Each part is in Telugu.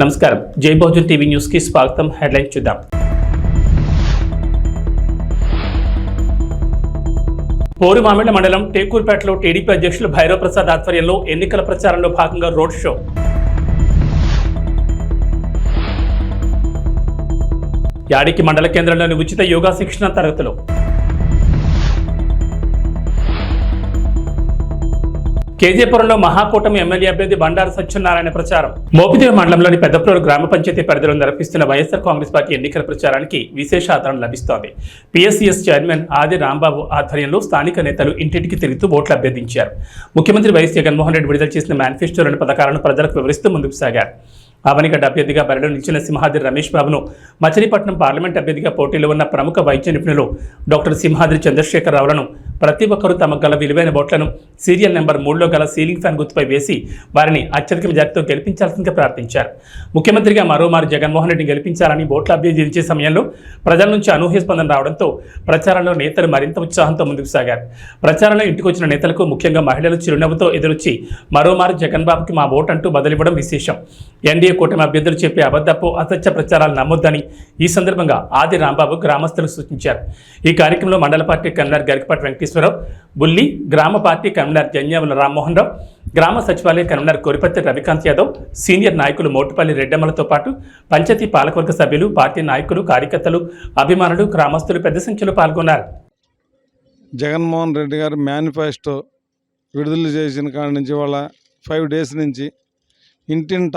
నమస్కారం. జై బహుజన్ టీవీ న్యూస్కి స్వాగతం. హెడ్లైన్ చూద్దాం. పోరుమామిళ్ళ మండలం టేకూర్పేటలో టీడీపీ అధ్యక్షులు భైరవ్ ప్రసాద్ ఆధ్వర్యంలో ఎన్నికల ప్రచారంలో భాగంగా రోడ్ షో. యాడికి మండల కేంద్రంలోని ఉచిత యోగా శిక్షణ తరగతిలో. కేజీపురంలో మహాకూటమి ఎమ్మెల్యే అభ్యర్థి బండారు సత్యనారాయణ ప్రచారం. మోపిదేవి మండలంలోని పెద్దప్రోలు గ్రామ పంచాయతీ పరిధిలో నిర్వహిస్తున్న వైఎస్ఆర్ కాంగ్రెస్ పార్టీ ఎన్నికల ప్రచారానికి విశేష ఆదరణ లభిస్తోంది. పిఎస్సిఎస్ చైర్మన్ ఆది రాంబాబు ఆధ్వర్యంలో స్థానిక నేతలు ఇంటింటికి తిరుగుతూ ఓట్లు అభ్యర్థించారు. ముఖ్యమంత్రి వైఎస్ జగన్మోహన్ రెడ్డి విడుదల చేసిన మేనిఫెస్టోలోని పథకాలను ప్రజలకు వివరిస్తూ ముందుకు సాగారు. ఆవనిగడ్డ అభ్యర్థిగా బరిలో నిలిచిన సింహాద్రి రమేష్ బాబును మచిలీపట్నం పార్లమెంట్ అభ్యర్థిగా పోటీలో ఉన్న ప్రముఖ వైద్య నిపుణులు డాక్టర్ సింహాద్రి చంద్రశేఖరరావులను ప్రతి ఒక్కరూ తమ గల విలువైన ఓట్లను సీరియల్ నెంబర్ మూడులో గల సీలింగ్ ఫ్యాన్ గుర్తుపై వేసి వారిని అత్యధిక మెజార్టీతో గెలిపించాల్సిందిగా ప్రార్థించారు. ముఖ్యమంత్రిగా మరోమారు జగన్మోహన్ రెడ్డిని గెలిపించాలని ఓట్ల అభ్యర్థించే సమయంలో ప్రజల నుంచి అనూహ్య స్పందన రావడంతో ప్రచారంలో నేతలు మరింత ఉత్సాహంతో ముందుకు సాగారు. ప్రచారంలో ఇంటికొచ్చిన నేతలకు ముఖ్యంగా మహిళలు చిరునవ్వుతో ఎదురొచ్చి మరోమారు జగన్ బాబుకి మా ఓటు అంటూ బదిలివ్వడం విశేషం. ఎన్డీఏ కూటమి అభ్యర్థులు చెప్పే అబద్ధపు అసత్య ప్రచారాలు నమ్మొద్దని ఈ సందర్భంగా ఆది రాంబాబు గ్రామస్తులకు సూచించారు. ఈ కార్యక్రమంలో మండల పార్టీ కన్వీనర్ గరికపాటి వెంకటేశ్వరరావు బుల్లి గ్రామ పార్టీ కన్వీనర్ జన్యాముల రామ్మోహన్ రావు గ్రామ సచివాలయ కన్వీనర్ కొరిపత్తి రవికాంత్ యాదవ్ సీనియర్ నాయకులు మోటుపల్లి రెడ్డమ్మలతో పాటు పంచాయతీ పాలకవర్గ సభ్యులు పార్టీ నాయకులు కార్యకర్తలు అభిమానులు గ్రామస్తులు పెద్ద సంఖ్యలో పాల్గొన్నారు. జగన్మోహన్ రెడ్డి గారు మేనిఫెస్టో విడుదల చేసిన కాడి నుంచి వాళ్ళ ఫైవ్ డేస్ నుంచి ఇంటింట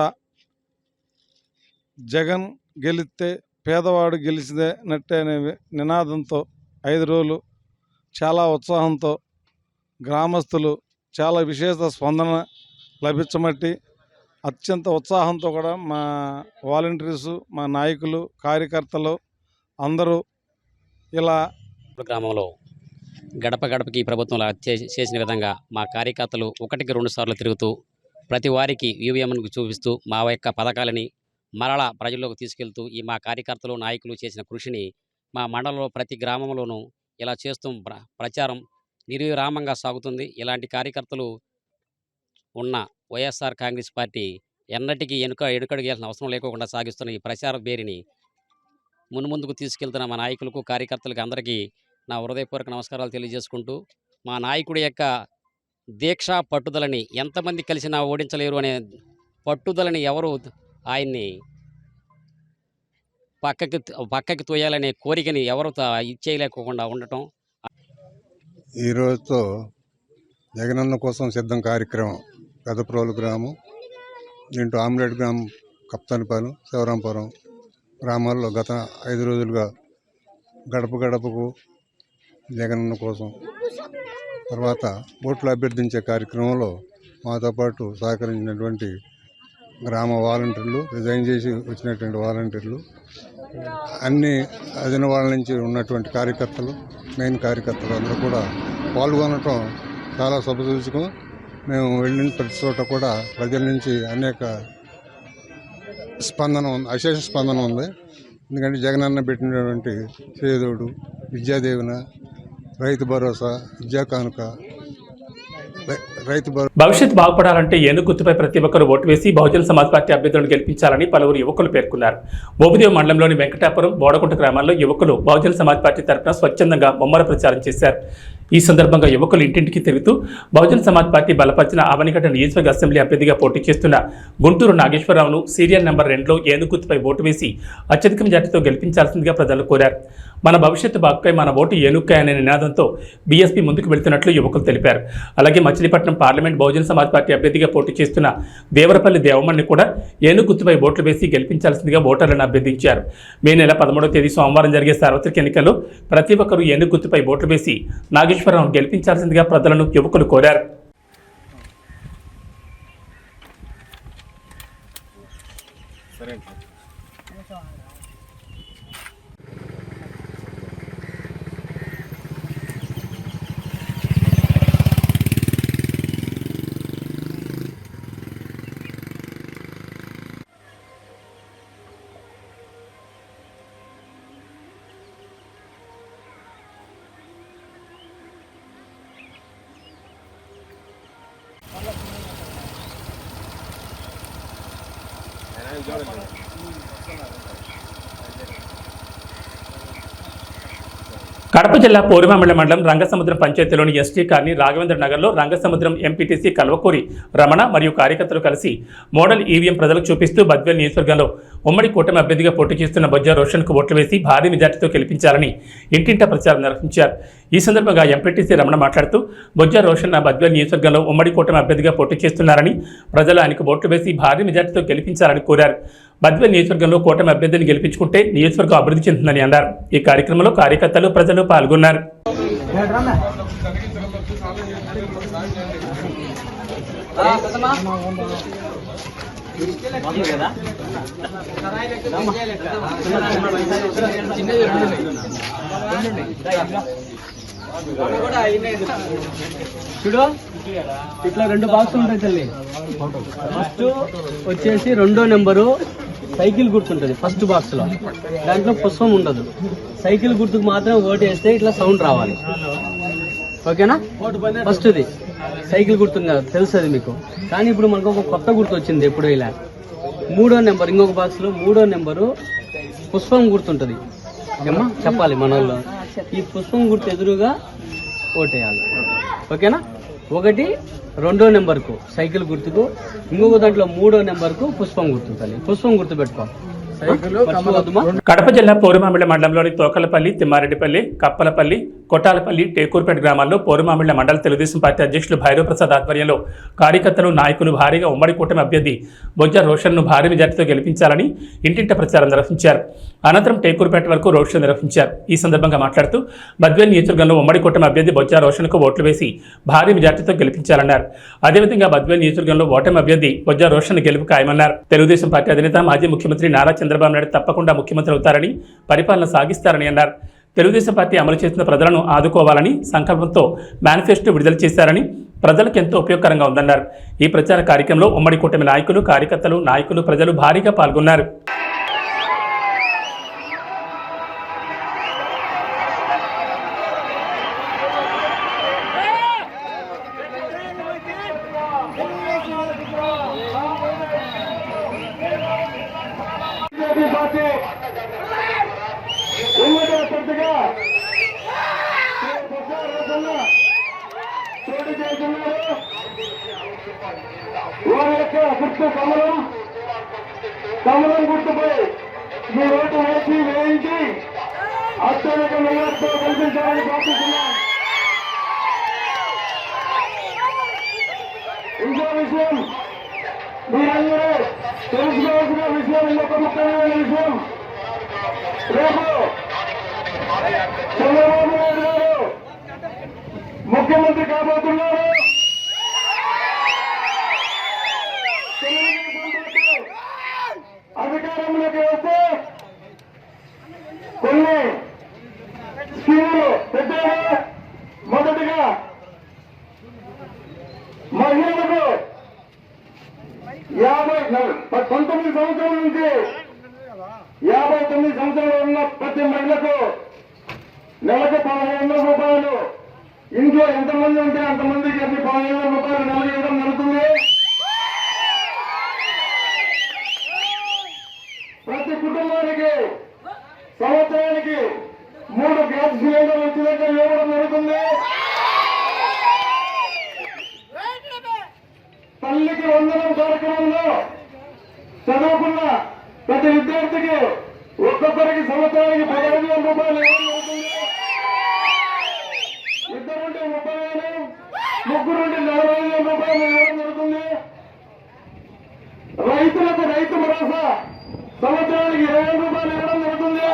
జగన్ గెలిస్తే పేదవాడు గెలిచినట్టే అనే నినాదంతో ఐదు రోజులు చాలా ఉత్సాహంతో గ్రామస్తులు చాలా విశేష స్పందన లభించమట్టి అత్యంత ఉత్సాహంతో కూడా మా వాలంటీర్సు మా నాయకులు కార్యకర్తలు అందరూ ఇలా ఇప్పుడు గ్రామంలో గడప గడపకి ప్రభుత్వం చేసిన విధంగా మా కార్యకర్తలు ఒకటికి రెండు సార్లు తిరుగుతూ ప్రతి వారికి ఈవీఎంను చూపిస్తూ మా యొక్క పథకాలని మరలా ప్రజల్లోకి తీసుకెళ్తూ ఈ మా కార్యకర్తలు నాయకులు చేసిన కృషిని మా మండలంలో ప్రతి గ్రామంలోనూ ఇలా చేస్తూ ప్ర- ప్రచారం నిర్విరామంగా సాగుతుంది. ఇలాంటి కార్యకర్తలు ఉన్న వైఎస్ఆర్ కాంగ్రెస్ పార్టీ ఎన్నటికీ ఎనుక ఎడుకడుగేయాల్సిన అవసరం లేకుండా సాగిస్తున్న ఈ ప్రచార బేరిని మున్ముందుకు తీసుకెళ్తున్న మా నాయకులకు కార్యకర్తలకు అందరికీ నా హృదయపూర్వక నమస్కారాలు తెలియజేసుకుంటూ మా నాయకుడి యొక్క దీక్ష పట్టుదలని ఎంతమంది కలిసినా ఓడించలేరు అనే పట్టుదలని ఎవరు ఆయన్ని పక్కకి పక్కకి తోయాలనే కోరికని ఎవరు ఇచ్చేయలేకుండా ఉండటం. ఈ రోజుతో జగనన్న కోసం సిద్ధం కార్యక్రమం. పెదప్రోలు గ్రామం. దీంట్లో ఆమ్లెట్ గ్రామం కప్తానిపాలెం శివరాంపురం గ్రామాల్లో గత ఐదు రోజులుగా గడప గడపకు జగనన్న కోసం. తర్వాత ఓట్లు అభ్యర్థించే కార్యక్రమంలో మాతో పాటు సహకరించినటువంటి గ్రామ వాలంటీర్లు రిజైన్ చేసి వచ్చినటువంటి వాలంటీర్లు అన్ని అదిన వాళ్ళ నుంచి ఉన్నటువంటి కార్యకర్తలు మెయిన్ కార్యకర్తలు అందరూ కూడా పాల్గొనటం చాలా శుభసూచకం. మేము వెళ్ళిన ప్రతి చోట కూడా ప్రజల నుంచి అనేక స్పందన ఉంది అశేష స్పందన ఉంది. ఎందుకంటే జగనన్న పెట్టినటువంటి చేదోడు విద్యాదేవన రైతు భరోసా విద్యా కానుక రైతు భవిష్యత్ బాగుపడాలంటే ఏనుగు గుర్తుపై ప్రతి ఒక్కరు ఓటు వేసి బహుజన సమాజ్ పార్టీ అభ్యర్థులను గెలిపించాలని పలువురు యువకులు పేర్కొన్నారు. మోపిదేవి మండలంలోని వెంకటాపురం బోడకుంట గ్రామాల్లో యువకులు బహుజన సమాజ్ పార్టీ తరఫున స్వచ్ఛందంగా ముమ్మర ప్రచారం చేశారు. ఈ సందర్భంగా యువకులు ఇంటింటికి తిరుగుతూ బహుజన్ సమాజ్ పార్టీ బలపరిచిన అవనిఘట నియోజకవర్గ అసెంబ్లీ అభ్యర్థిగా పోటీ చేస్తున్న గుంటూరు నాగేశ్వరరావును సీరియల్ నెంబర్ రెండులో ఏనుగు ఓటు వేసి అత్యధిక మెజార్టీతో గెలిపించాల్సిందిగా ప్రజలు కోరారు. మన భవిష్యత్తు బాగుపై మన ఓటు ఏనుక్కాయనే నినాదంతో బీఎస్పీ ముందుకు వెళ్తున్నట్లు యువకులు తెలిపారు. అలాగే మచిలీపట్నం పార్లమెంట్ బహుజన సమాజ్ పార్టీ అభ్యర్థిగా పోటీ చేస్తున్న దేవరపల్లి దేవమణ్ణి కూడా ఏనుగు ఓట్లు వేసి గెలిపించాల్సిందిగా ఓటర్లను అభ్యర్థించారు. మే నెల పదమూడవ తేదీ సోమవారం జరిగే సార్వత్రిక ఎన్నికల్లో ప్రతి ఒక్కరూ ఏనుగు ఓట్లు వేసి నాగేశ్వరరావును గెలిపించాల్సిందిగా ప్రజలను యువకులు కోరారు. 还有。嗯，了。కడప జిల్లా పూర్వమిళ్ళ మండలం రంగసముద్రం పంచాయతీలోని ఎస్టీ కాలనీ రాఘవేంద్ర నగర్లో రంగసముద్రం ఎంపీటీసీ కల్వకూరి రమణ మరియు కార్యకర్తలు కలిసి మోడల్ ఈవీఎం ప్రజలకు చూపిస్తూ బద్వేల్ నియోజకవర్గంలో ఉమ్మడి కూటమి అభ్యర్థిగా పోటీ చేస్తున్న బొజ్జా రోషన్కు ఓట్లు వేసి భారీ మెజార్టీతో గెలిపించాలని ఇంటింటా ప్రచారం నిర్వహించారు. ఈ సందర్భంగా ఎంపీటీసీ రమణ మాట్లాడుతూ బొజ్జా రోషన్ బద్వేల్ నియోజకవర్గంలో ఉమ్మడి కూటమి అభ్యర్థిగా పోటీ చేస్తున్నారని ప్రజలు ఆయనకు ఓట్లు వేసి భారీ మెజార్టీతో గెలిపించాలని కోరారు. బద్వేల్ నియోజకవర్గంలో కూటమి అభ్యర్థిని గెలిపించుకుంటే నియోజకవర్గం అభివృద్ధి చెందుతుందని అన్నారు. ఈ కార్యక్రమంలో కార్యకర్తలు ప్రజలు పాల్గొన్నారు. చూడు ఇట్లా రెండు బాక్స్ ఉంటాయి తల్లి. ఫస్ట్ వచ్చేసి రెండో నెంబరు సైకిల్ గుర్తుంటుంది ఫస్ట్ బాక్స్లో. దాంట్లో పుష్పం ఉండదు. సైకిల్ గుర్తుకు మాత్రం ఓటు వేస్తే ఇట్లా సౌండ్ రావాలి. ఓకేనా? ఫస్ట్ ఇది సైకిల్ గుర్తుంది కదా తెలుసు మీకు. కానీ ఇప్పుడు మనకు ఒక కొత్త గుర్తు వచ్చింది ఎప్పుడో ఇలా. మూడో నెంబర్ ఇంకొక బాక్స్లో మూడో నెంబరు పుష్పం గుర్తుంటది. ఏమ్మా? చెప్పాలి మన వాళ్ళు ఈ పుష్పం గుర్తు ఎదురుగా ఓటేయాలి. ఓకేనా? ఒకటి రెండో నెంబర్కు సైకిల్ గుర్తుకు ఇంకొక దాంట్లో మూడో నెంబర్కు పుష్పం గుర్తు తల్లి. పుష్పం గుర్తు పెట్టుకో? కడప జిల్లా పోరుమామిళ్ళ మండలంలోని తోకలపల్లి తిమ్మారెడ్డిపల్లి కప్పలపల్లి కొట్టాలపల్లి టేకూర్పేట గ్రామాల్లో పౌరమామిళ్ళ మండల తెలుగుదేశం పార్టీ అధ్యక్షులు భైరవ్ ప్రసాద్ ఆధ్వర్యంలో కార్యకర్తలు నాయకులు భారీగా ఉమ్మడి కూటమి అభ్యర్థి బొజ్జ రోషన్ను భారీ మెజార్టీతో గెలిపించాలని ఇంటింట ప్రచారం నిర్వహించారు. అనంతరం టేకూర్పేట వరకు రోడ్ షో నిర్వహించారు. ఈ సందర్భంగా మాట్లాడుతూ బద్వేల్ నియోజకవర్గంలో ఉమ్మడి కూటమి అభ్యర్థి బొజ్జ రోషన్కు ఓట్లు వేసి భారీ మెజార్టీతో గెలిపించాలన్నారు. అదేవిధంగా బద్వేల్ నియోజకవర్గంలో ఓటమి అభ్యర్థి బొజ్జ రోషన్ గెలుపు ఖాయమన్నారు. తెలుగుదేశం పార్టీ అధినేత మాజీ ముఖ్యమంత్రి నారా చంద్రబాబు నాయుడు తప్పకుండా ముఖ్యమంత్రి అవుతారని పరిపాలన సాగిస్తారని అన్నారు. తెలుగుదేశం పార్టీ అమలు చేసిన ప్రజలను ఆదుకోవాలని సంకల్పంతో మేనిఫెస్టో విడుదల చేశారని ప్రజలకు ఎంతో ఉపయోగకరంగా ఉందన్నారు. ఈ ప్రచార కార్యక్రమంలో ఉమ్మడి కూటమి నాయకులు కార్యకర్తలు నాయకులు ప్రజలు భారీగా పాల్గొన్నారు. యొక్క గుర్తు కమలం. కమలం గుర్తుపై మీ ఓటు వేసి వేయించి అత్యధిక మెజార్టీతో కల్పించాలని ప్రార్థిస్తున్నాం ఇంకో విషయం మీరందరూ తెలుసుకోవాల్సిన విషయం ఇంకొక ముఖ్యమైన విషయం. రేపు చంద్రబాబు నాయుడు గారు ముఖ్యమంత్రి కాబోతున్నారు తెలుగుదేశం పార్టీ అధికారంలోకి వస్తే కొన్ని స్కీములు పెట్టారు మొదటిగా మహిళలకు యాభై పంతొమ్మిది సంవత్సరాల నుంచి యాభై తొమ్మిది సంవత్సరాలు ఉన్న ప్రతి మహిళకు నెలకు పదహైదు వందల రూపాయలు. ఇంట్లో ఎంతమంది ఉంటే అంతమందికి అన్ని పదహైదు వందల రూపాయలు నెలకు ఇవ్వడం జరుగుతుంది ప్రతి కుటుంబానికి సంవత్సరానికి మూడు గ్యాస్ సిలిండర్లు ఉచితంగా ఇవ్వడం జరుగుతుంది తల్లికి వందనం కార్యక్రమంలో చదువుకున్న ప్రతి విద్యార్థికి ఒక్కొక్కరికి సంవత్సరానికి పదహైదు వేల రూపాయలు ఇవ్వడం జరుగుతుంది ఇద్దరుంటే ముప్పై వేలు ముగ్గురుంటే నలభై ఐదు వేల రూపాయలు ఇవ్వడం జరుగుతుంది రైతులకు రైతు భరోసా సంవత్సరానికి ఇరవై వేల రూపాయలు ఇవ్వడం జరుగుతుంది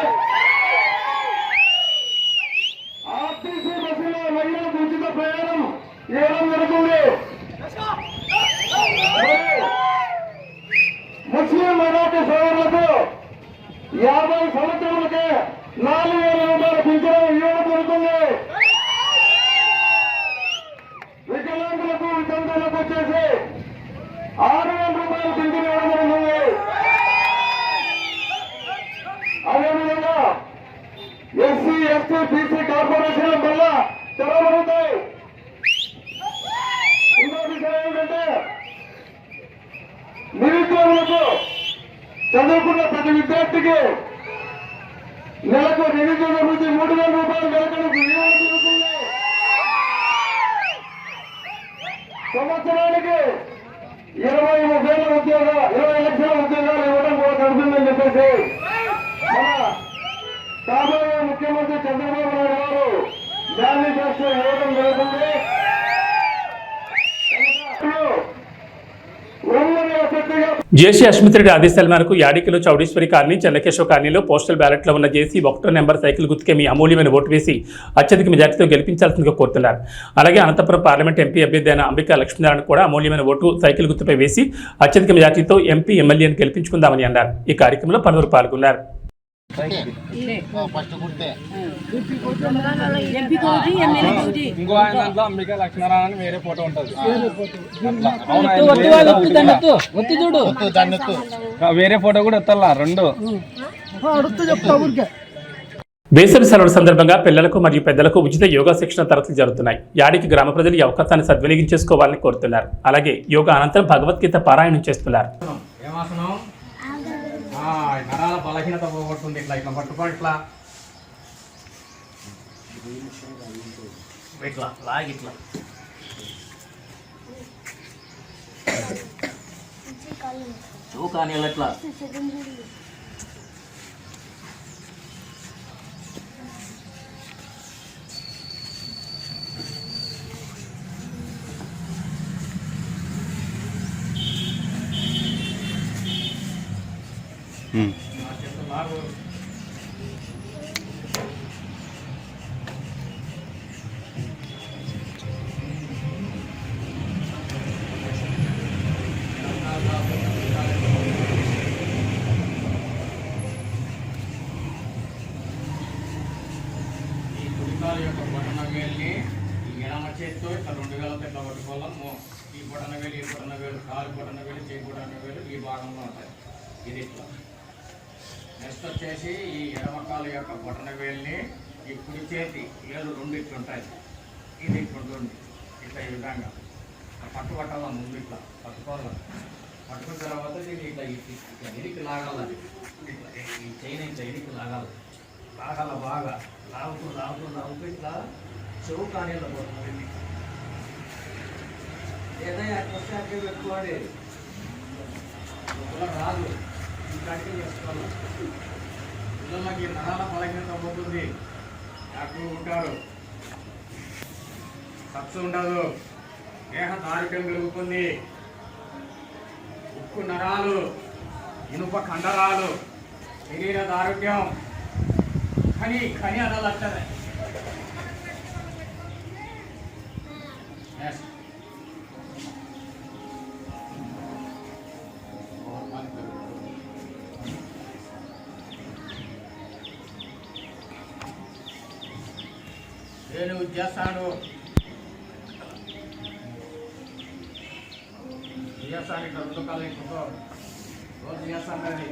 ఆర్టీసీ బస్సులో మహిళలకు ఉచిత ప్రయాణం ఇవ్వడం జరుగుతుంది ముస్లిం మైనార్టీ సోదరులకు యాభై సంవత్సరాలకే నాలుగు వేల రూపాయలు పెంచడం ఇవ్వడం జరుగుతుంది వికలాంగులకు వితంతులకు వచ్చేసి ఆరు వేల రూపాయల పింఛను ఇవ్వడం జరుగుతుంది అదేవిధంగా ఎస్సీ ఎస్టీ బీసీ కార్పొరేషన్ వల్ల తెరవబడతాయి ఇంకో విషయం ఏంటంటే నిరుద్యోగులకు చదువుకున్న ప్రతి నెలకు నిరుద్యోగ వృత్తి మూడు వేల రూపాయలు నెలకు జరుగుతుంది సంవత్సరానికి ఇరవై వేల ఉద్యోగ ఇరవై లక్షల ఉద్యోగాలు ఇవ్వడం కూడా జరుగుతుందని చెప్పేసి మన కాబోయే ముఖ్యమంత్రి చంద్రబాబు నాయుడు గారు మేనిఫెస్టో ఇవ్వడం జరుగుతుంది ఉన్నది అసత్తుగా జేసీ అశ్మిత్రెడ్డి ఆదేశాల మేరకు యాడికిలో చౌడేశ్వరి కాలనీ చెన్నకేశ్వర కాలనీలో పోస్టల్ బ్యాలెట్లో ఉన్న జేసీ ఒకటో నెంబర్ సైకిల్ గుర్తుకే మీ అమూల్యమైన ఓటు వేసి అత్యధిక మెజార్టీతో గెలిపించాల్సిందిగా కోరుతున్నారు. అలాగే అనంతపురం పార్లమెంట్ ఎంపీ అభ్యర్థి అయిన అంబికా లక్ష్మీనారాయణ కూడా అమూల్యమైన ఓటు సైకిల్ గుర్తుపై వేసి అత్యధిక మెజార్టీతో ఎంపీ ఎమ్మెల్యేను గెలిపించుకుందామని అన్నారు. ఈ కార్యక్రమంలో పలువురు పాల్గొన్నారు. ఇంకో ఆయన దాంట్లో అంబికా లక్ష్మీనారాయణ అని వేరే ఫోటో ఉంటుంది. వేరే ఫోటో కూడా ఎత్తాలా రెండు. వేసవి సెలవుల సందర్భంగా పిల్లలకు మరియు పెద్దలకు ఉచిత యోగా శిక్షణ తరగతులు జరుగుతున్నాయి. యాడికి గ్రామ ప్రజలు ఈ అవకాశాన్ని సద్వినియోగించేసుకోవాలని కోరుతున్నారు. అలాగే యోగా అనంతరం భగవద్గీత పారాయణం చేస్తున్నారు. నరాల బలహీనత పోగొడుతుంది ఇట్లా ఇట్లా పట్టుకో ఇట్లా ఇట్లా లాగి ఇట్లా చూకాని ఎట్లా యొక్క బొటన వేలిని ఈ ఎడమ చేతితో ఇట్లా రెండు వేలతో ఇట్లా పట్టుకోవాలి. ఈ బొటన వేలు ఈ బొటన వేలు కాలు బొటన వేలు చేయి బొటన వేలు ఈ భాగంలో ఉంటాయి. ఇది ఇట్లా. వచ్చేసి ఈ ఎడమకాలు యొక్క బొటన వేలిని ఈ కుడి చేతి ఏళ్ళు రెండు ఇట్లా ఉంటాయి. ఇది ఇట్లా ఇట్లా ఈ విధంగా. పట్టుబట్టాల ముందు ఇట్లా పట్టుకోవాలి. పట్టుకున్న తర్వాత దీన్ని ఇట్లా ఇట్లా ఇరికి లాగాలి ఇట్లా ఈ చైన్ ఇట్లా ఇరికి లాగాలి. లాగాల బాగా లాగుతూ లాగుతూ లాగుతూ ఇట్లా చెవు కానీ పోతుంది. ఏదైనా అట్లా అట్లే పెట్టుకోండి లోపల రాదు ఇంకాడికి చేసుకోవాలి. పిల్లలకి నరాల బలహీనత పోతుంది. యాక్టివ్ ఉంటారు. ఖర్చు ఉండదు. దేహ దారిద్ర్యం పెరుగుతుంది. ఉక్కు నరాలు ఇనుప కండరాలు శరీర దారుఢ్యం. ఖని ఖని అనాలి నేను చేస్తాను చేస్తాను ఇక్కడ రెండు కాలు ఎక్కువ రోజు చేస్తాను అది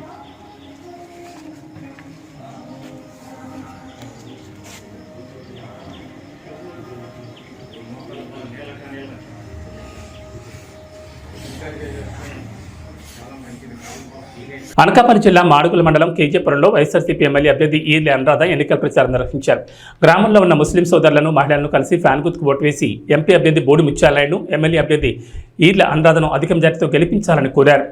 చాలా మంచిది అనకాపల్లి జిల్లా మాడుగుల మండలం కేజీపురంలో వైఎస్ఆర్సీపీ ఎమ్మెల్యే అభ్యర్థి ఈర్లి అనురాధ ఎన్నికల ప్రచారం నిర్వహించారు. గ్రామంలో ఉన్న ముస్లిం సోదరులను మహిళలను కలిసి ఫ్యాన్ గుర్తుకు ఓటు వేసి ఎంపీ అభ్యర్థి బోడి ముత్యాలయను ఎమ్మెల్యే అభ్యర్థి ఈర్ల అనురాధను అధిక జాతితో గెలిపించాలని కోరారు.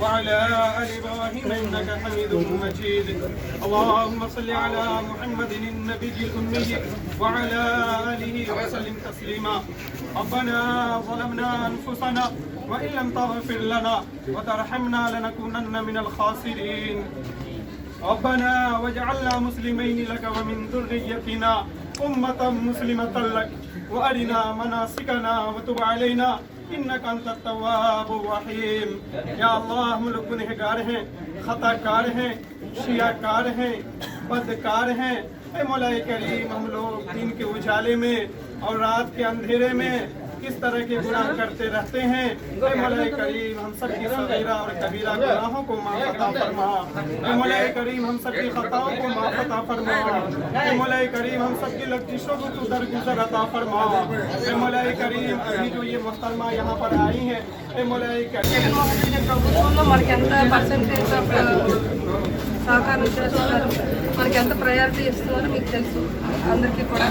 وعلى آل إبراهيم إنك حميد مجيد اللهم صل على محمد النبي الأمي وعلى آله وسلم تسليما. ربنا ظلمنا أنفسنا وإن لم تغفر لنا وترحمنا لنكونن من الخاسرين. ربنا واجعلنا مسلمين لك ومن ذريتنا أمة مسلمة لك. وأرنا مناسكنا وتب علينا انك انت التواب الرحيم. يا الله ہم لوگ گنہگار ہیں خطا کار ہیں شیعہ کار ہیں، بدکار ہیں. اے مولا کریم، ہم لوگ دین کے اجالے میں اور رات کے اندھیرے میں किस तरह के गुनाह करते रहते हैं ए मौलाए करीम हम सब की सगीरा और कबीरा गुनाहों को माफ अता फरमा ए मौलाए करीम हम सब की खताओं को माफ अता फरमा ए मौलाए करीम हम सब की लफ्जिशों को तू दरगुजर अता फरमा ए मौलाए करीम अभी जो ये मुहतरमा यहाँ पर आई हैं ए मौलाए करीम జగన్మోహన్ రెడ్డి ప్రభుత్వంలో మనకి ఎంత పర్సెంటేజ్ ఆఫ్ సహకారం చేస్తున్నారు మనకి ఎంత ప్రయారిటీ ఇస్తున్నారో మీకు తెలుసు అందరికీ కూడా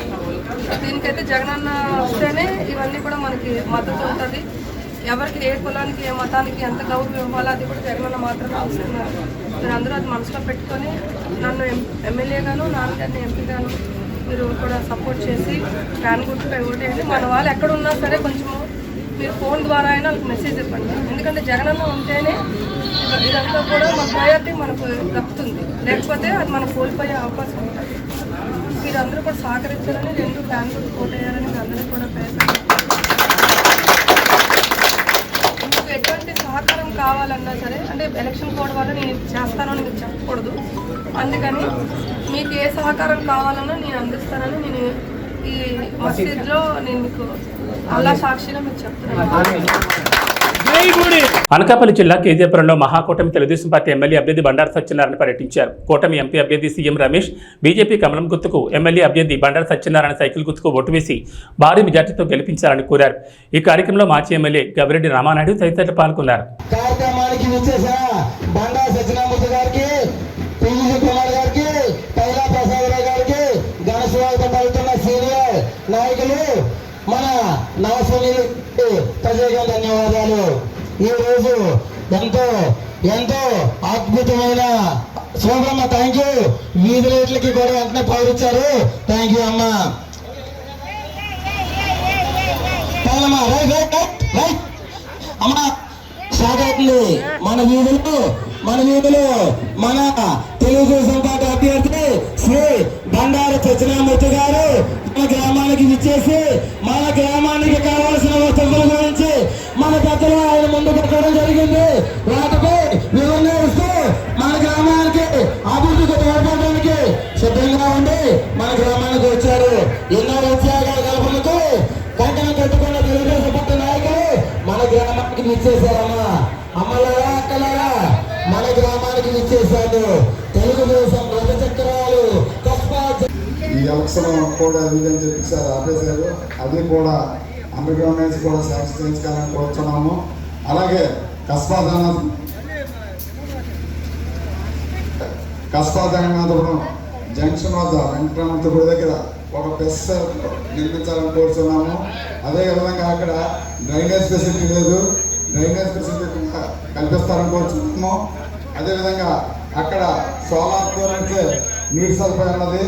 దీనికైతే జగనన్న వస్తేనే ఇవన్నీ కూడా మనకి మద్దతు ఉంటుంది. ఎవరికి ఏ కులానికి ఏ మతానికి ఎంత గౌరవం ఇవ్వాలో అది కూడా జగనన్న మాత్రమే వస్తున్నారు మీరు అందరూ అది మనసులో పెట్టుకొని నన్ను ఎమ్మెల్యేగాను నాన్నగారిని ఎంపీగాను మీరు కూడా సపోర్ట్ చేసి ఫ్యాన్ గుర్తుపై ఓటేయండి. మన వాళ్ళు ఎక్కడ ఉన్నా సరే కొంచెము మీరు ఫోన్ ద్వారా అయినా వాళ్ళకి మెసేజ్ ఇవ్వండి. ఎందుకంటే జగనన్న ఉంటేనే ఇదంతా కూడా మన ప్రయారిటీ మనకు దక్కుతుంది. లేకపోతే అది మనం కోల్పోయే అవకాశం మీరు అందరూ కూడా సహకరించాలని రెండు ఫ్యాన్ కూడా కోటేయాలని మీ అందరూ కూడా ప్రయత్నం మీకు ఎటువంటి సహకారం కావాలన్నా సరే అంటే ఎలక్షన్ కోడ్ వల్ల నేను ఇది చేస్తానని మీకు చెప్పకూడదు. అందుకని మీకు ఏ సహకారం కావాలన్నా నేను అందిస్తానని నేను ఈ మసీద్లో నేను మీకు అల్లా సాక్షిగా మీకు చెప్తున్నాను. అనకాపల్లి జిల్లా కేజీపురంలో మహాకూటమి తెలుగుదేశం పార్టీ ఎమ్మెల్యే అభ్యర్థి బండారు సత్యనారాయణ పర్యటించారు. కూటమి ఎంపీ అభ్యర్థి సీఎం రమేష్ బీజేపీ కమలం గుర్తుకు ఎమ్మెల్యే అభ్యర్థి బండారు సత్యనారాయణ సైకిల్ గుర్తుకు ఓటు వేసి భారీ మెజార్టీతో గెలిపించాలని కోరారు. ఈ కార్యక్రమంలో మాజీ ఎమ్మెల్యే గవిరెడ్డి రామానాయుడు తదితరులు పాల్గొన్నారు. నాయకులు మన నవసునీలకి ప్రత్యేక ధన్యవాదాలు. ఈరోజు ఎంతో ఎంతో అద్భుతమైన శోభమ్మ థ్యాంక్ యూ వీధి రేట్లకి కూడా వెంటనే పౌరిచ్చారు. థ్యాంక్ యూ అమ్మ. అమ్మ రైట్ మన వీధులు మన వీధులు మన తెలుగుదేశం పార్టీ అభ్యర్థి శ్రీ బండారు సత్యనామూర్తి గారు మన గ్రామానికి విచ్చేసి మన గ్రామానికి కావాల్సిన వస్తువుల గురించి మన పెద్దలు ఆయన ముందు పెట్టడం జరిగింది. వాటిపై వివరణ ఇస్తూ మన గ్రామానికి అభివృద్ధికి తోడ్పడడానికి సిద్ధంగా ఉండి మన గ్రామానికి వచ్చారు. ఎన్నో ఉద్యోగాల కల్పనకు కంకణం కట్టుకున్న తెలుగుదేశం పార్టీ నాయకులు మన గ్రామానికి విచ్చేశారమ్మా. అమ్మలారా అక్కలారా మన గ్రామానికి విచ్చేశారు. తెలుగుదేశం రథ చక్రాలు ఈ అవసరం కూడా ఇదని చెప్పి సార్ ఆపేశారు. అది కూడా అండర్ నుంచి కూడా శాంక్షన్ చేయించుకోవాలని కోరుతున్నాము అలాగే కస్బా జగన్నాథ్ కస్బా జగన్నాథపురం జంక్షన్ వద్ద వెంకటరామూర్తి దగ్గర ఒక పెస్ నిర్మించాలని కోరుతున్నాము. అదేవిధంగా అక్కడ డ్రైనేజ్ ఫెసిలిటీ లేదు. డ్రైనేజ్ ఫెసిలిటీ కల్పిస్తారని కోరుతున్నాము. అదేవిధంగా అక్కడ సోలార్తో నుంచే నీటి సదుపాయం ఉన్నది.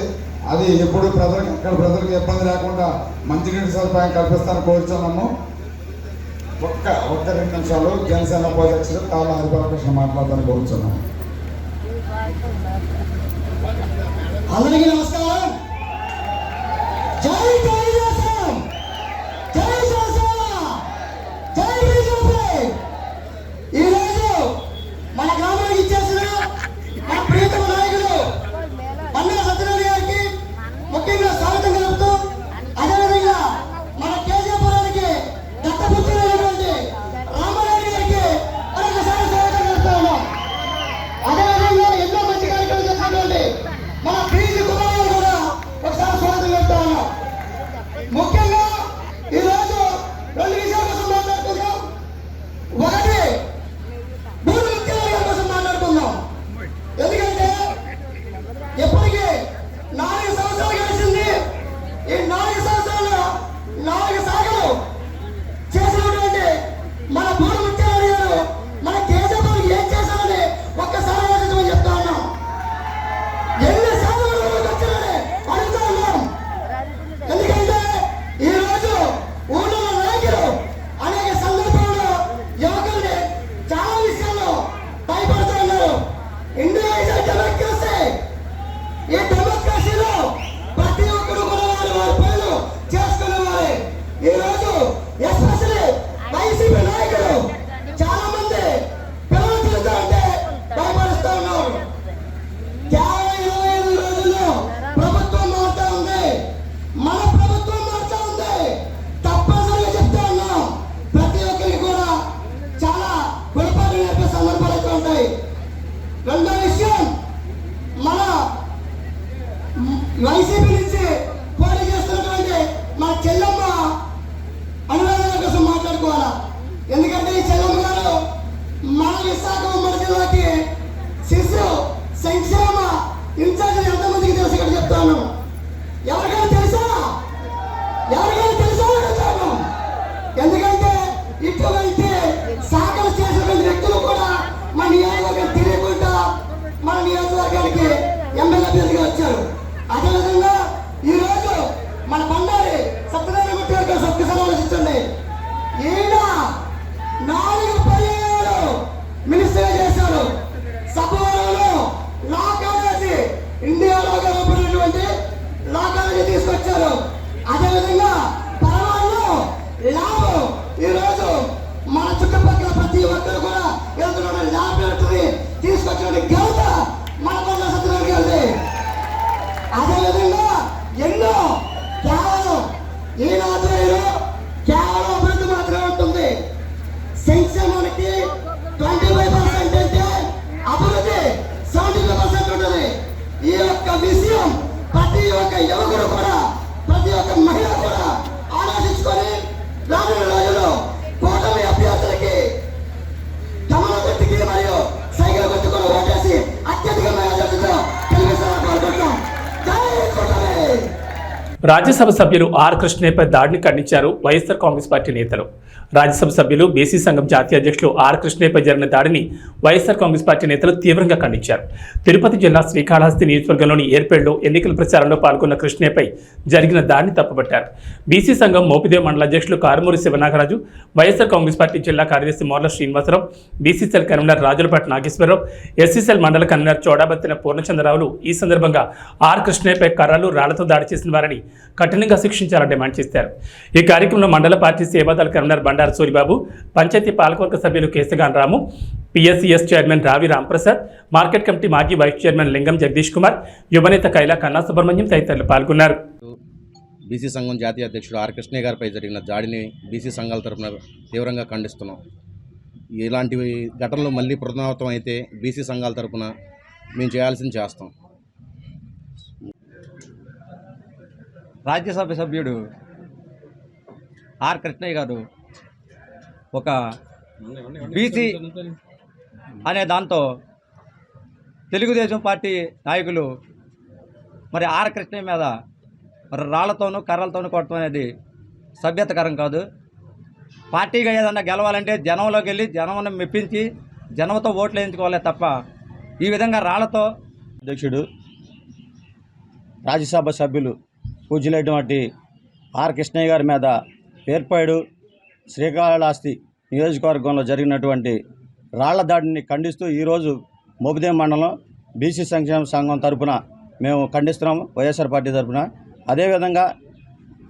అది ఎప్పుడు ప్రజలకు అక్కడ ప్రజలకు ఇబ్బంది లేకుండా మంచినీటి సదుపాయం కల్పిస్తారని కోరుతున్నాము ఒక్క ఒక్క రెండు నిమిషాలు జనసేన ఉపాధ్యక్షుడు కాళ్ళ హరిబాలకృష్ణ మాట్లాడతాను కోరుతున్నాము అందరికీ నమస్కారం. జై రాజ్యసభ సభ్యులు ఆర్ కృష్ణయ్యపై దాడిని ఖండించారు వైఎస్ఆర్ కాంగ్రెస్ పార్టీ నేతలు. రాజ్యసభ సభ్యులు బీసీ సంఘం జాతీయ అధ్యక్షులు ఆర్ కృష్ణయ్యపై జరిగిన దాడిని వైఎస్ఆర్ కాంగ్రెస్ పార్టీ నేతలు తీవ్రంగా ఖండించారు. తిరుపతి జిల్లా శ్రీకాళహస్తి నియోజకవర్గంలోని ఏర్పేడులో ఎన్నికల ప్రచారంలో పాల్గొన్న కృష్ణయ్యపై జరిగిన దాడిని తప్పుపట్టారు. బీసీ సంఘం మోపిదేవ్ మండల అధ్యక్షులు కారుమూరి శివనాగరాజు వైఎస్ఆర్ కాంగ్రెస్ పార్టీ జిల్లా కార్యదర్శి Morla Srinivasarao BCCL convener Rajulapati Nageswararao SCCL మండల కన్వీనర్ చోడాబత్తిన పూర్ణచంద్రరావులు ఈ సందర్భంగా ఆర్ కృష్ణయ్యపై కర్రలు రాళ్ళతో దాడి చేసిన వారిని కఠినంగా శిక్షించాలని డిమాండ్ చేశారు. ఈ కార్యక్రమంలో మండల పార్టీ సేవాదళ కన్వీనర్ బండారు సూరిబాబు పంచాయతీ పాలకవర్గ సభ్యులు కేశగాన్ Ramu PSCS chairman Ravi Ramprasad market committee మాజీ వైస్ చైర్మన్ లింగం జగదీష్ కుమార్ యువనేత కైలా కన్నా సుబ్రహ్మణ్యం తదితరులు పాల్గొన్నారు. బీసీ సంఘం జాతీయ అధ్యక్షుడు ఆర్ కృష్ణయ్య గారిపై జరిగిన దాడిని బీసీ సంఘాల తరపున తీవ్రంగా ఖండిస్తున్నాం. ఇలాంటి ఘటనలు మళ్ళీ పునరావృతం అయితే బీసీ సంఘాల తరపున మేము చేయాల్సింది చేస్తాం. రాజ్యసభ సభ్యుడు ఆర్ కృష్ణయ్య గారు ఒక బీసీ అనే దాంతో తెలుగుదేశం పార్టీ నాయకులు మరి ఆర్ కృష్ణయ్య మీద మరి రాళ్ళతోనూ కర్రలతోనూ కొట్టడం అనేది సభ్యతకరం కాదు. పార్టీగా ఏదన్నా గెలవాలంటే జనంలోకి వెళ్ళి జనం మెప్పించి జనంతో ఓట్లు వేయించుకోవాలి తప్ప ఈ విధంగా రాళ్ళతో అధ్యక్షుడు రాజ్యసభ సభ్యులు పూజ్యులైనటువంటి ఆర్ కృష్ణయ్య గారి మీద పేర్పాడు శ్రీకాళహస్తి నియోజకవర్గంలో జరిగినటువంటి రాళ్ళ దాడిని ఖండిస్తూ ఈరోజు మోపిదేం మండలం బీసీ సంక్షేమ సంఘం తరపున మేము ఖండిస్తున్నాము వైఎస్ఆర్ పార్టీ తరపున. అదేవిధంగా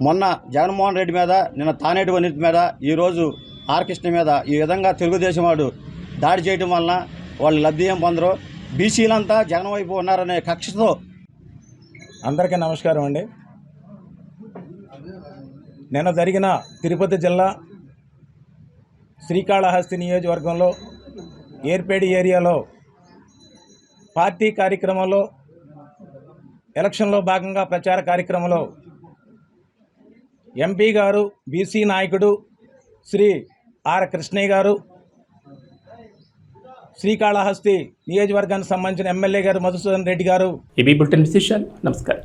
మొన్న జగన్మోహన్ రెడ్డి మీద నిన్న తానేటి వనిత మీద ఈరోజు ఆర్కృష్ణ మీద ఈ విధంగా తెలుగుదేశం వాడు దాడి చేయడం వలన వాళ్ళు లబ్ధి ఏం పొందరు? బీసీలంతా జగన్ వైపు ఉన్నారనే కక్షతో అందరికీ నమస్కారం అండి. నిన్న జరిగిన తిరుపతి జిల్లా శ్రీకాళహస్తి నియోజకవర్గంలో ఏర్పేడి ఏరియాలో పార్టీ కార్యక్రమంలో ఎలక్షన్లో భాగంగా ప్రచార కార్యక్రమంలో ఎంపీ గారు బీసీ నాయకుడు శ్రీ ఆర్ కృష్ణయ్య గారు శ్రీకాళహస్తి నియోజకవర్గానికి సంబంధించిన ఎమ్మెల్యే గారు మధుసూదన్ రెడ్డి గారు. ఇవి బులెటిన్ విశేషాలు. నమస్కారం.